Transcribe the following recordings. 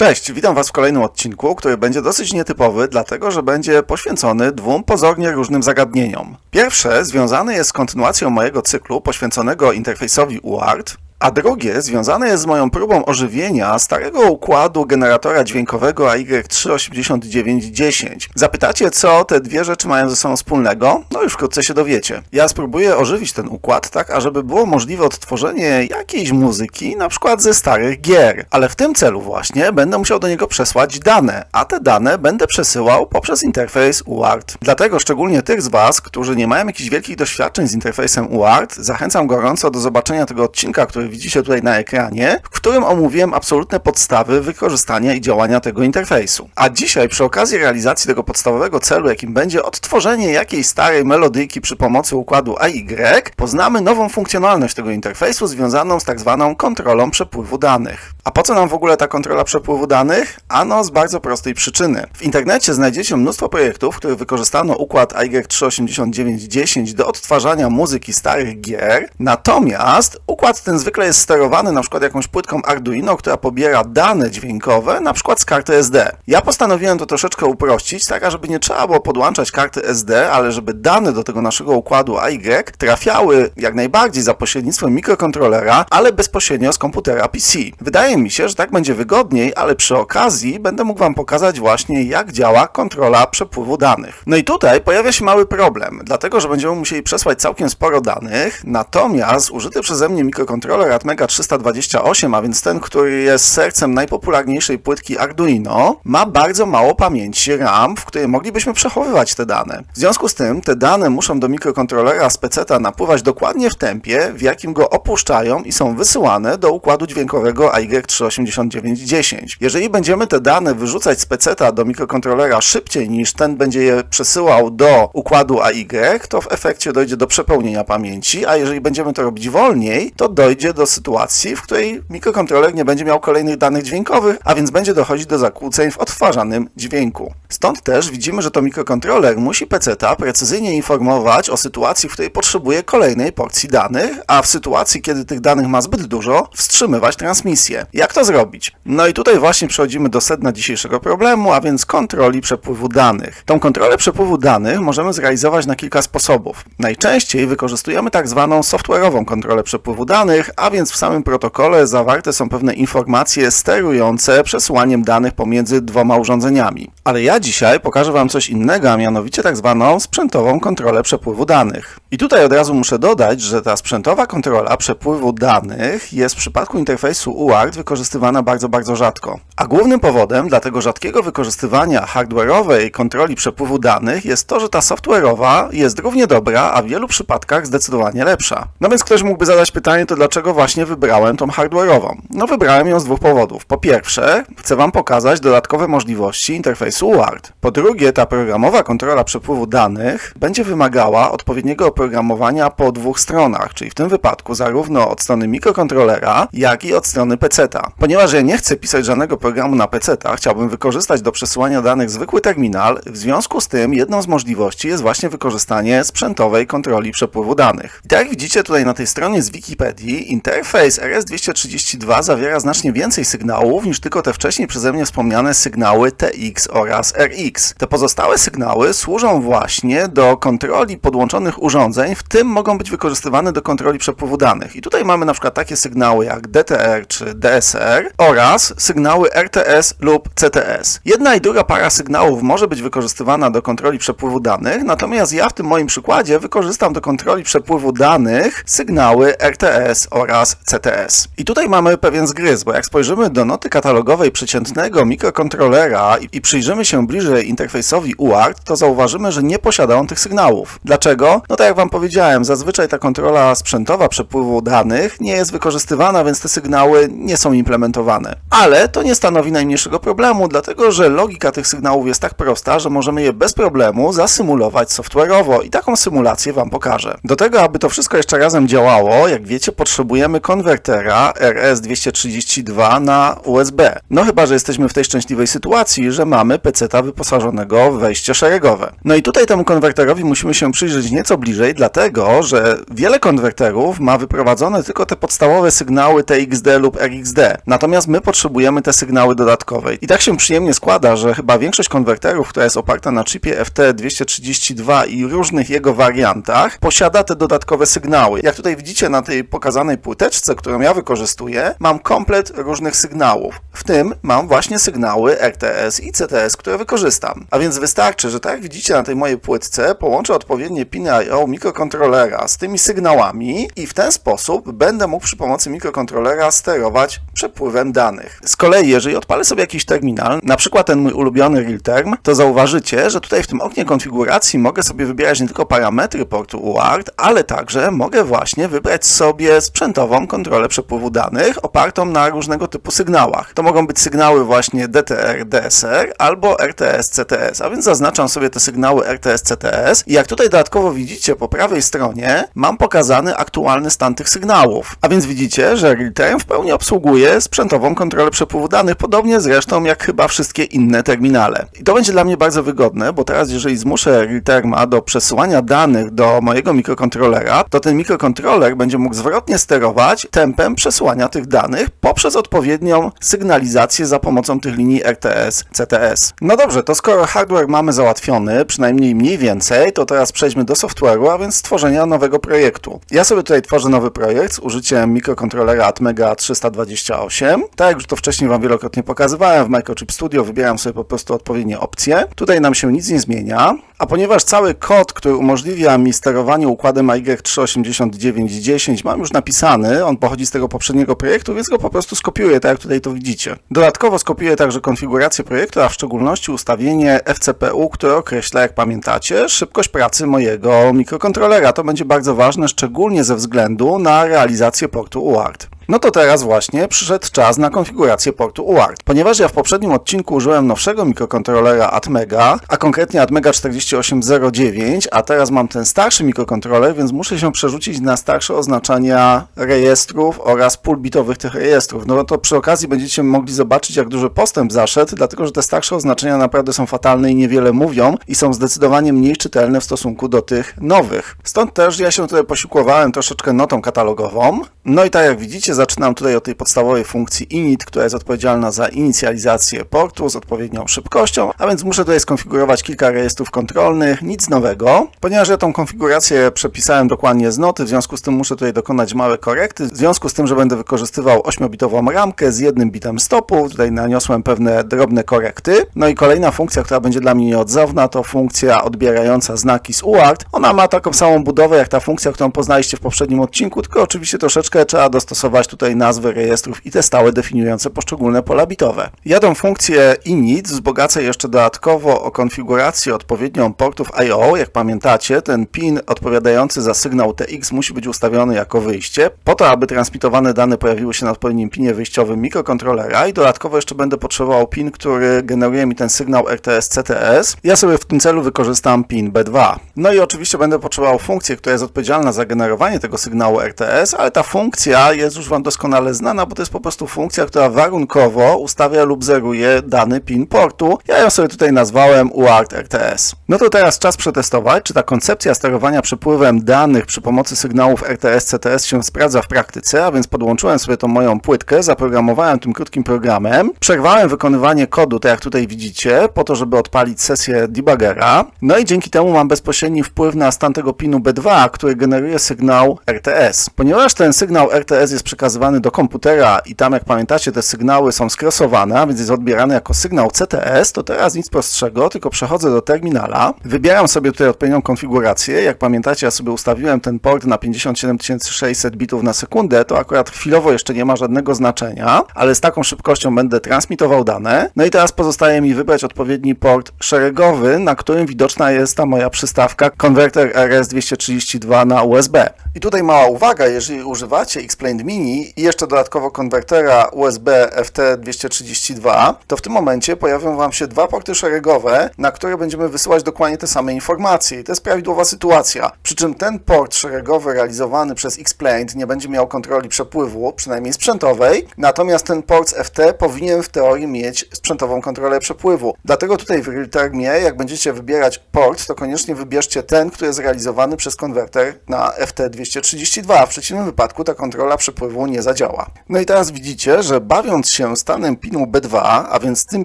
Cześć, witam Was w kolejnym odcinku, który będzie dosyć nietypowy, dlatego że będzie poświęcony dwóm pozornie różnym zagadnieniom. Pierwsze związane jest z kontynuacją mojego cyklu poświęconego interfejsowi UART, a drugie związane jest z moją próbą ożywienia starego układu generatora dźwiękowego AY38910. Zapytacie, co te dwie rzeczy mają ze sobą wspólnego? No już wkrótce się dowiecie. Ja spróbuję ożywić ten układ tak, ażeby było możliwe odtworzenie jakiejś muzyki, na przykład ze starych gier. Ale w tym celu właśnie będę musiał do niego przesłać dane, a te dane będę przesyłał poprzez interfejs UART. Dlatego szczególnie tych z Was, którzy nie mają jakichś wielkich doświadczeń z interfejsem UART, zachęcam gorąco do zobaczenia tego odcinka, który widzicie tutaj na ekranie, w którym omówiłem absolutne podstawy wykorzystania i działania tego interfejsu. A dzisiaj przy okazji realizacji tego podstawowego celu, jakim będzie odtworzenie jakiejś starej melodyjki przy pomocy układu AY, poznamy nową funkcjonalność tego interfejsu związaną z tak zwaną kontrolą przepływu danych. A po co nam w ogóle ta kontrola przepływu danych? Ano z bardzo prostej przyczyny. W internecie znajdziecie mnóstwo projektów, w których wykorzystano układ AY38910 do odtwarzania muzyki starych gier, natomiast układ ten zwykle jest sterowany na przykład jakąś płytką Arduino, która pobiera dane dźwiękowe, na przykład z karty SD. Ja postanowiłem to troszeczkę uprościć, tak żeby nie trzeba było podłączać karty SD, ale żeby dane do tego naszego układu AY trafiały jak najbardziej za pośrednictwem mikrokontrolera, ale bezpośrednio z komputera PC. Wydaje mi się, że tak będzie wygodniej, ale przy okazji będę mógł Wam pokazać właśnie jak działa kontrola przepływu danych. No i tutaj pojawia się mały problem, dlatego że będziemy musieli przesłać całkiem sporo danych, natomiast użyty przeze mnie mikrokontroler Atmega 328, a więc ten, który jest sercem najpopularniejszej płytki Arduino, ma bardzo mało pamięci RAM, w której moglibyśmy przechowywać te dane. W związku z tym te dane muszą do mikrokontrolera z peceta napływać dokładnie w tempie, w jakim go opuszczają i są wysyłane do układu dźwiękowego AY38910. Jeżeli będziemy te dane wyrzucać z peceta do mikrokontrolera szybciej niż ten będzie je przesyłał do układu AY, to w efekcie dojdzie do przepełnienia pamięci, a jeżeli będziemy to robić wolniej, to dojdzie do sytuacji, w której mikrokontroler nie będzie miał kolejnych danych dźwiękowych, a więc będzie dochodzić do zakłóceń w odtwarzanym dźwięku. Stąd też widzimy, że to mikrokontroler musi peceta precyzyjnie informować o sytuacji, w której potrzebuje kolejnej porcji danych, a w sytuacji, kiedy tych danych ma zbyt dużo, wstrzymywać transmisję. Jak to zrobić? No i tutaj właśnie przechodzimy do sedna dzisiejszego problemu, a więc kontroli przepływu danych. Tą kontrolę przepływu danych możemy zrealizować na kilka sposobów. Najczęściej wykorzystujemy tak zwaną software'ową kontrolę przepływu danych, a więc w samym protokole zawarte są pewne informacje sterujące przesyłaniem danych pomiędzy dwoma urządzeniami. Ale ja dzisiaj pokażę Wam coś innego, a mianowicie tak zwaną sprzętową kontrolę przepływu danych. I tutaj od razu muszę dodać, że ta sprzętowa kontrola przepływu danych jest w przypadku interfejsu UART wykorzystywana bardzo, bardzo rzadko. A głównym powodem dla tego rzadkiego wykorzystywania hardware'owej kontroli przepływu danych jest to, że ta software'owa jest równie dobra, a w wielu przypadkach zdecydowanie lepsza. No więc ktoś mógłby zadać pytanie, to dlaczego właśnie wybrałem tą hardware'ową? No wybrałem ją z dwóch powodów. Po pierwsze, chcę Wam pokazać dodatkowe możliwości interfejsu UART. Po drugie, ta programowa kontrola przepływu danych będzie wymagała odpowiedniego oprogramowania po dwóch stronach, czyli w tym wypadku zarówno od strony mikrokontrolera, jak i od strony peceta. Ponieważ ja nie chcę pisać żadnego programu na peceta, chciałbym wykorzystać do przesyłania danych zwykły terminal, w związku z tym jedną z możliwości jest właśnie wykorzystanie sprzętowej kontroli przepływu danych. I tak jak widzicie tutaj na tej stronie z Wikipedii, interfejs RS-232 zawiera znacznie więcej sygnałów niż tylko te wcześniej przeze mnie wspomniane sygnały TX oraz RX. Te pozostałe sygnały służą właśnie do kontroli podłączonych urządzeń, w tym mogą być wykorzystywane do kontroli przepływu danych. I tutaj mamy na przykład takie sygnały jak DTR czy DSR oraz sygnały RTS lub CTS. Jedna i druga para sygnałów może być wykorzystywana do kontroli przepływu danych, natomiast ja w tym moim przykładzie wykorzystam do kontroli przepływu danych sygnały RTS oraz CTS. I tutaj mamy pewien zgryz, bo jak spojrzymy do noty katalogowej przeciętnego mikrokontrolera i, i przyjrzymy się bliżej interfejsowi UART, to zauważymy, że nie posiada on tych sygnałów. Dlaczego? No tak jak Wam powiedziałem, zazwyczaj ta kontrola sprzętowa przepływu danych nie jest wykorzystywana, więc te sygnały nie są implementowane. Ale to nie stanowi najmniejszego problemu, dlatego że logika tych sygnałów jest tak prosta, że możemy je bez problemu zasymulować software'owo i taką symulację Wam pokażę. Do tego, aby to wszystko jeszcze razem działało, jak wiecie, potrzebujemy potrzebujemy konwertera RS-232 na USB. No chyba, że jesteśmy w tej szczęśliwej sytuacji, że mamy PC-ta wyposażonego w wejście szeregowe. No i tutaj temu konwerterowi musimy się przyjrzeć nieco bliżej, dlatego, że wiele konwerterów ma wyprowadzone tylko te podstawowe sygnały TXD lub RXD. Natomiast my potrzebujemy te sygnały dodatkowe. I tak się przyjemnie składa, że chyba większość konwerterów, która jest oparta na chipie FT232 i różnych jego wariantach, posiada te dodatkowe sygnały. Jak tutaj widzicie na tej pokazanej płyteczce, którą ja wykorzystuję, mam komplet różnych sygnałów. W tym mam właśnie sygnały RTS i CTS, które wykorzystam. A więc wystarczy, że tak jak widzicie na tej mojej płytce, połączę odpowiednie piny I.O. mikrokontrolera z tymi sygnałami i w ten sposób będę mógł przy pomocy mikrokontrolera sterować przepływem danych. Z kolei, jeżeli odpalę sobie jakiś terminal, na przykład ten mój ulubiony RealTerm, to zauważycie, że tutaj w tym oknie konfiguracji mogę sobie wybierać nie tylko parametry portu UART, ale także mogę właśnie wybrać sobie sprzętową kontrolę przepływu danych opartą na różnego typu sygnałach. To mogą być sygnały właśnie DTR, DSR albo RTS, CTS, a więc zaznaczam sobie te sygnały RTS, CTS i jak tutaj dodatkowo widzicie po prawej stronie mam pokazany aktualny stan tych sygnałów. A więc widzicie, że RealTime w pełni obsługuje sprzętową kontrolę przepływu danych, podobnie zresztą jak chyba wszystkie inne terminale. I to będzie dla mnie bardzo wygodne, bo teraz jeżeli zmuszę RealTerma do przesyłania danych do mojego mikrokontrolera, to ten mikrokontroler będzie mógł zwrotnie sterować tempem przesyłania tych danych poprzez odpowiednią sygnalizację za pomocą tych linii RTS, CTS. No dobrze, to skoro hardware mamy załatwiony, przynajmniej mniej więcej, to teraz przejdźmy do software'u, a więc stworzenia nowego projektu. Ja sobie tutaj tworzę nowy projekt z użyciem mikrokontrolera Atmega 328. Tak jak już to wcześniej Wam wielokrotnie pokazywałem, w Microchip Studio wybieram sobie po prostu odpowiednie opcje. Tutaj nam się nic nie zmienia, a ponieważ cały kod, który umożliwia mi sterowanie układem AY38910 mam już napisany, on pochodzi z tego poprzedniego projektu, więc go po prostu skopiuję, tak jak tutaj to widzicie. Dodatkowo skopiuję także konfigurację projektu, a w szczególności ustawienie FCPU, które określa, jak pamiętacie, szybkość pracy mojego mikrokontrolera. To będzie bardzo ważne, szczególnie ze względu na realizację portu UART. No to teraz właśnie przyszedł czas na konfigurację portu UART. Ponieważ ja w poprzednim odcinku użyłem nowszego mikrokontrolera Atmega, a konkretnie Atmega 4809, a teraz mam ten starszy mikrokontroler, więc muszę się przerzucić na starsze oznaczenia rejestrów oraz pól bitowych tych rejestrów. No to przy okazji będziecie mogli zobaczyć, jak duży postęp zaszedł, dlatego że te starsze oznaczenia naprawdę są fatalne i niewiele mówią i są zdecydowanie mniej czytelne w stosunku do tych nowych. Stąd też ja się tutaj posiłkowałem troszeczkę notą katalogową. No i tak jak widzicie, zaczynam tutaj od tej podstawowej funkcji init, która jest odpowiedzialna za inicjalizację portu z odpowiednią szybkością, a więc muszę tutaj skonfigurować kilka rejestrów kontrolnych, nic nowego. Ponieważ ja tą konfigurację przepisałem dokładnie z noty, w związku z tym muszę tutaj dokonać małe korekty, w związku z tym, że będę wykorzystywał 8-bitową ramkę z jednym bitem stopu, tutaj naniosłem pewne drobne korekty. No i kolejna funkcja, która będzie dla mnie nieodzowna, to funkcja odbierająca znaki z UART. Ona ma taką samą budowę jak ta funkcja, którą poznaliście w poprzednim odcinku, tylko oczywiście troszeczkę trzeba dostosować tutaj nazwy rejestrów i te stałe definiujące poszczególne pola bitowe. Ja tą funkcję init wzbogacę jeszcze dodatkowo o konfigurację odpowiednią portów I.O. Jak pamiętacie, ten pin odpowiadający za sygnał TX musi być ustawiony jako wyjście, po to, aby transmitowane dane pojawiły się na odpowiednim pinie wyjściowym mikrokontrolera i dodatkowo jeszcze będę potrzebował pin, który generuje mi ten sygnał RTS-CTS. Ja sobie w tym celu wykorzystam pin B2. No i oczywiście będę potrzebował funkcję, która jest odpowiedzialna za generowanie tego sygnału RTS, ale ta funkcja jest już Wam doskonale znana, bo to jest po prostu funkcja, która warunkowo ustawia lub zeruje dany pin portu. Ja ją sobie tutaj nazwałem UART RTS. No to teraz czas przetestować, czy ta koncepcja sterowania przepływem danych przy pomocy sygnałów RTS-CTS się sprawdza w praktyce, a więc podłączyłem sobie tą moją płytkę, zaprogramowałem tym krótkim programem, przerwałem wykonywanie kodu, tak jak tutaj widzicie, po to, żeby odpalić sesję debuggera, no i dzięki temu mam bezpośredni wpływ na stan tego pinu B2, który generuje sygnał RTS. Ponieważ ten sygnał RTS jest przekazywany do komputera i tam, jak pamiętacie, te sygnały są skresowane, a więc jest odbierany jako sygnał CTS, to teraz nic prostszego, tylko przechodzę do terminala, wybieram sobie tutaj odpowiednią konfigurację. Jak pamiętacie, ja sobie ustawiłem ten port na 57600 bitów na sekundę, to akurat chwilowo jeszcze nie ma żadnego znaczenia, ale z taką szybkością będę transmitował dane. No i teraz pozostaje mi wybrać odpowiedni port szeregowy, na którym widoczna jest ta moja przystawka konwerter RS232 na USB. I tutaj mała uwaga, jeżeli używacie Explained Mini, mini i jeszcze dodatkowo konwertera USB FT232, to w tym momencie pojawią Wam się dwa porty szeregowe, na które będziemy wysyłać dokładnie te same informacje. I to jest prawidłowa sytuacja. Przy czym ten port szeregowy realizowany przez Xplained nie będzie miał kontroli przepływu, przynajmniej sprzętowej, natomiast ten port z FT powinien w teorii mieć sprzętową kontrolę przepływu. Dlatego tutaj w RealTermie, jak będziecie wybierać port, to koniecznie wybierzcie ten, który jest realizowany przez konwerter na FT232. W przeciwnym wypadku ta kontrola przepływu nie zadziała. No i teraz widzicie, że bawiąc się stanem pinu B2, a więc tym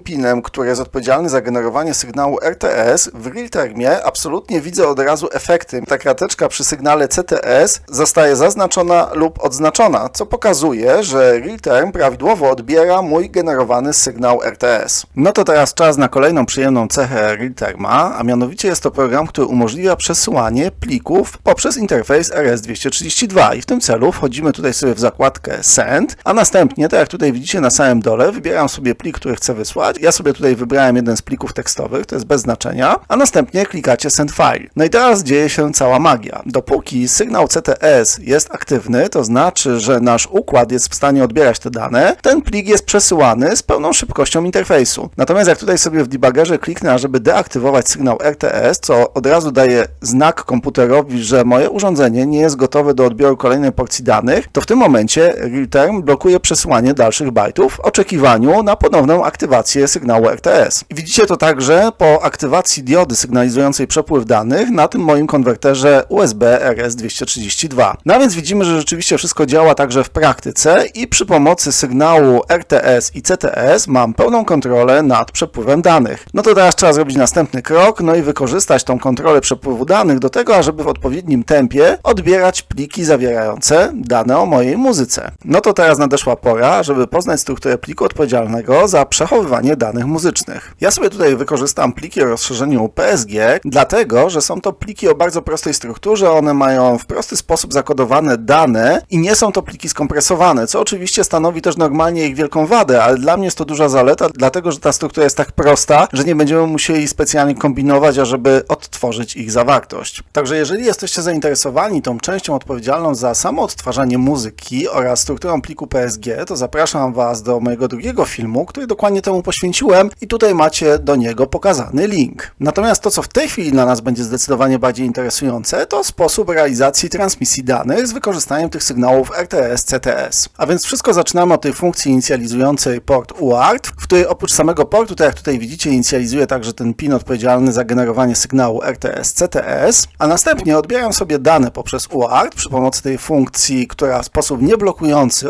pinem, który jest odpowiedzialny za generowanie sygnału RTS, w RealTermie absolutnie widzę od razu efekty. Ta krateczka przy sygnale CTS zostaje zaznaczona lub odznaczona, co pokazuje, że RealTerm prawidłowo odbiera mój generowany sygnał RTS. No to teraz czas na kolejną przyjemną cechę RealTerma, a mianowicie jest to program, który umożliwia przesyłanie plików poprzez interfejs RS-232 i w tym celu wchodzimy tutaj sobie w zakładkę Send, a następnie, tak jak tutaj widzicie na samym dole, wybieram sobie plik, który chcę wysłać. Ja sobie tutaj wybrałem jeden z plików tekstowych, to jest bez znaczenia, a następnie klikacie Send File. No i teraz dzieje się cała magia. Dopóki sygnał CTS jest aktywny, to znaczy, że nasz układ jest w stanie odbierać te dane, ten plik jest przesyłany z pełną szybkością interfejsu. Natomiast jak tutaj sobie w debuggerze kliknę, żeby deaktywować sygnał RTS, co od razu daje znak komputerowi, że moje urządzenie nie jest gotowe do odbioru kolejnej porcji danych, to w tym momencie RealTerm blokuje przesyłanie dalszych bajtów w oczekiwaniu na ponowną aktywację sygnału RTS. Widzicie to także po aktywacji diody sygnalizującej przepływ danych na tym moim konwerterze USB RS-232. No więc widzimy, że rzeczywiście wszystko działa także w praktyce i przy pomocy sygnału RTS i CTS mam pełną kontrolę nad przepływem danych. No to teraz trzeba zrobić następny krok, no i wykorzystać tą kontrolę przepływu danych do tego, ażeby w odpowiednim tempie odbierać pliki zawierające dane o mojej muzyce. No to teraz nadeszła pora, żeby poznać strukturę pliku odpowiedzialnego za przechowywanie danych muzycznych. Ja sobie tutaj wykorzystam pliki o rozszerzeniu PSG, dlatego, że są to pliki o bardzo prostej strukturze, one mają w prosty sposób zakodowane dane i nie są to pliki skompresowane, co oczywiście stanowi też normalnie ich wielką wadę, ale dla mnie jest to duża zaleta, dlatego, że ta struktura jest tak prosta, że nie będziemy musieli specjalnie kombinować, ażeby odtworzyć ich zawartość. Także jeżeli jesteście zainteresowani tą częścią odpowiedzialną za samo odtwarzanie muzyki oraz strukturą pliku PSG, to zapraszam Was do mojego drugiego filmu, który dokładnie temu poświęciłem i tutaj macie do niego pokazany link. Natomiast to, co w tej chwili dla nas będzie zdecydowanie bardziej interesujące, to sposób realizacji transmisji danych z wykorzystaniem tych sygnałów RTS-CTS. A więc wszystko zaczynamy od tej funkcji inicjalizującej port UART, w której oprócz samego portu, tak jak tutaj widzicie, inicjalizuje także ten pin odpowiedzialny za generowanie sygnału RTS-CTS, a następnie odbieram sobie dane poprzez UART przy pomocy tej funkcji, która w sposób nieblokujący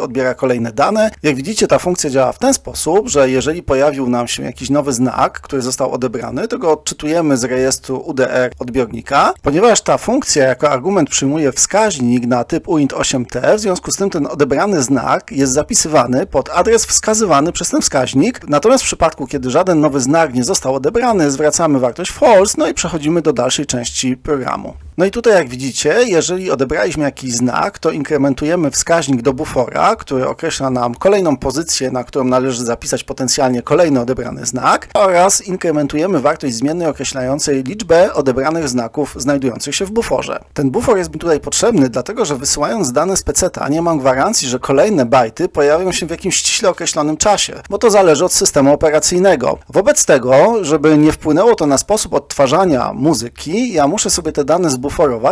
odbiera kolejne dane. Jak widzicie, ta funkcja działa w ten sposób, że jeżeli pojawił nam się jakiś nowy znak, który został odebrany, to go odczytujemy z rejestru UDR odbiornika. Ponieważ ta funkcja jako argument przyjmuje wskaźnik na typ UINT8T, w związku z tym ten odebrany znak jest zapisywany pod adres wskazywany przez ten wskaźnik. Natomiast w przypadku, kiedy żaden nowy znak nie został odebrany, zwracamy wartość false, no i przechodzimy do dalszej części programu. No i tutaj jak widzicie, jeżeli odebraliśmy jakiś znak, to inkrementujemy wskaźnik do bufora, który określa nam kolejną pozycję, na którą należy zapisać potencjalnie kolejny odebrany znak oraz inkrementujemy wartość zmiennej określającej liczbę odebranych znaków znajdujących się w buforze. Ten bufor jest mi tutaj potrzebny, dlatego że wysyłając dane z peceta nie mam gwarancji, że kolejne bajty pojawią się w jakimś ściśle określonym czasie, bo to zależy od systemu operacyjnego. Wobec tego, żeby nie wpłynęło to na sposób odtwarzania muzyki, ja muszę sobie te dane zbuforować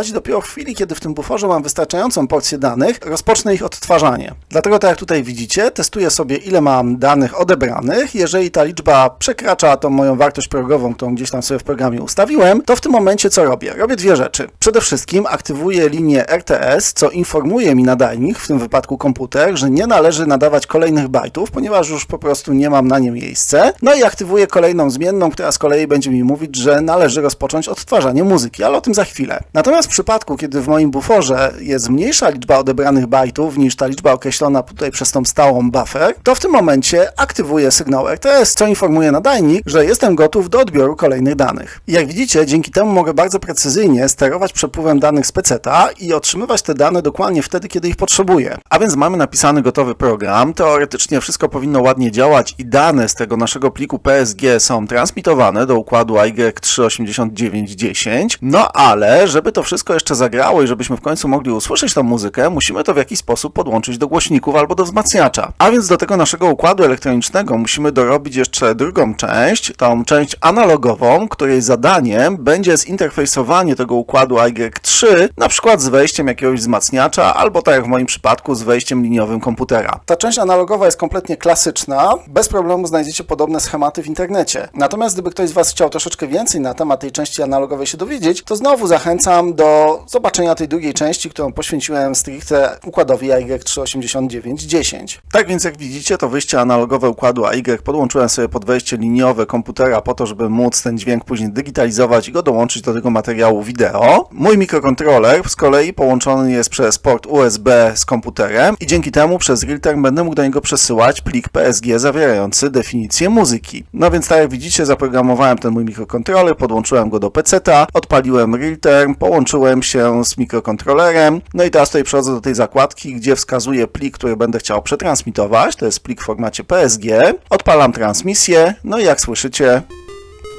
i dopiero w chwili, kiedy w tym buforze mam wystarczającą porcję danych, rozpocznę ich odtwarzanie. Dlatego tak jak tutaj widzicie, testuję sobie ile mam danych odebranych. Jeżeli ta liczba przekracza tą moją wartość progową, którą gdzieś tam sobie w programie ustawiłem, to w tym momencie co robię? Robię dwie rzeczy. Przede wszystkim aktywuję linię RTS, co informuje mi nadajnik, w tym wypadku komputer, że nie należy nadawać kolejnych bajtów, ponieważ już po prostu nie mam na nie miejsce. No i aktywuję kolejną zmienną, która z kolei będzie mi mówić, że należy rozpocząć odtwarzanie muzyki, ale o tym za chwilę. Natomiast w przypadku, kiedy w moim buforze jest mniejsza liczba odebranych bajtów niż ta liczba określona tutaj przez tą stałą buffer, to w tym momencie aktywuję sygnał RTS, co informuje nadajnik, że jestem gotów do odbioru kolejnych danych. Jak widzicie, dzięki temu mogę bardzo precyzyjnie sterować przepływem danych z peceta i otrzymywać te dane dokładnie wtedy, kiedy ich potrzebuję. A więc mamy napisany gotowy program, teoretycznie wszystko powinno ładnie działać i dane z tego naszego pliku PSG są transmitowane do układu AY38910, no ale, żeby to wszystko jeszcze zagrało i żebyśmy w końcu mogli usłyszeć tą muzykę, musimy to w jakiś sposób podłączyć do głośników albo do wzmacniacza. A więc do tego naszego układu elektronicznego musimy dorobić jeszcze drugą część, tą część analogową, której zadaniem będzie zinterfejsowanie tego układu AY3, na przykład z wejściem jakiegoś wzmacniacza, albo tak jak w moim przypadku, z wejściem liniowym komputera. Ta część analogowa jest kompletnie klasyczna, bez problemu znajdziecie podobne schematy w internecie. Natomiast gdyby ktoś z Was chciał troszeczkę więcej na temat tej części analogowej się dowiedzieć, to znowu zachęcam do zobaczenia tej drugiej części, którą poświęciłem stricte układowi AY38910. Tak więc jak widzicie, to wyjście analogowe układu AY podłączyłem sobie pod wejście liniowe komputera po to, żeby móc ten dźwięk później digitalizować i go dołączyć do tego materiału wideo. Mój mikrokontroler z kolei połączony jest przez port USB z komputerem i dzięki temu przez Realtek będę mógł do niego przesyłać plik PSG zawierający definicję muzyki. No więc tak jak widzicie, zaprogramowałem ten mój mikrokontroler, podłączyłem go do PC-ta, odpaliłem Realtek, połączyłem się z mikrokontrolerem, no i teraz tutaj przechodzę do tej zakładki, gdzie wskazuję plik, który będę chciał przetransmitować, to jest plik w formacie PSG, odpalam transmisję, no i jak słyszycie,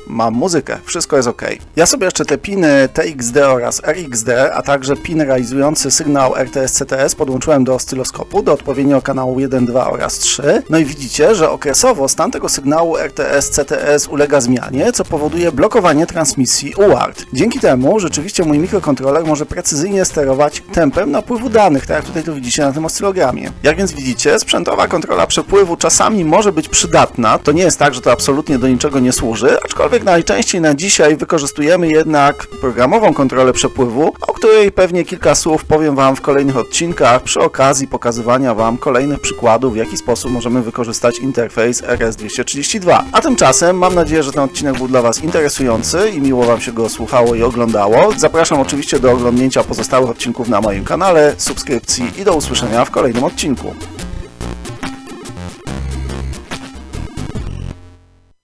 mam muzykę, wszystko jest ok. Ja sobie jeszcze te piny TXD oraz RXD, a także pin realizujący sygnał RTS-CTS podłączyłem do oscyloskopu, do odpowiednio kanału 1, 2 oraz 3. No i widzicie, że okresowo stan tego sygnału RTS-CTS ulega zmianie, co powoduje blokowanie transmisji UART. Dzięki temu rzeczywiście mój mikrokontroler może precyzyjnie sterować tempem napływu danych, tak jak tutaj to widzicie na tym oscylogramie. Jak więc widzicie, sprzętowa kontrola przepływu czasami może być przydatna, to nie jest tak, że to absolutnie do niczego nie służy, aczkolwiek najczęściej na dzisiaj wykorzystujemy jednak programową kontrolę przepływu, o której pewnie kilka słów powiem Wam w kolejnych odcinkach przy okazji pokazywania Wam kolejnych przykładów, w jaki sposób możemy wykorzystać interfejs RS-232. A tymczasem mam nadzieję, że ten odcinek był dla Was interesujący i miło Wam się go słuchało i oglądało. Zapraszam oczywiście do oglądnięcia pozostałych odcinków na moim kanale, subskrypcji i do usłyszenia w kolejnym odcinku.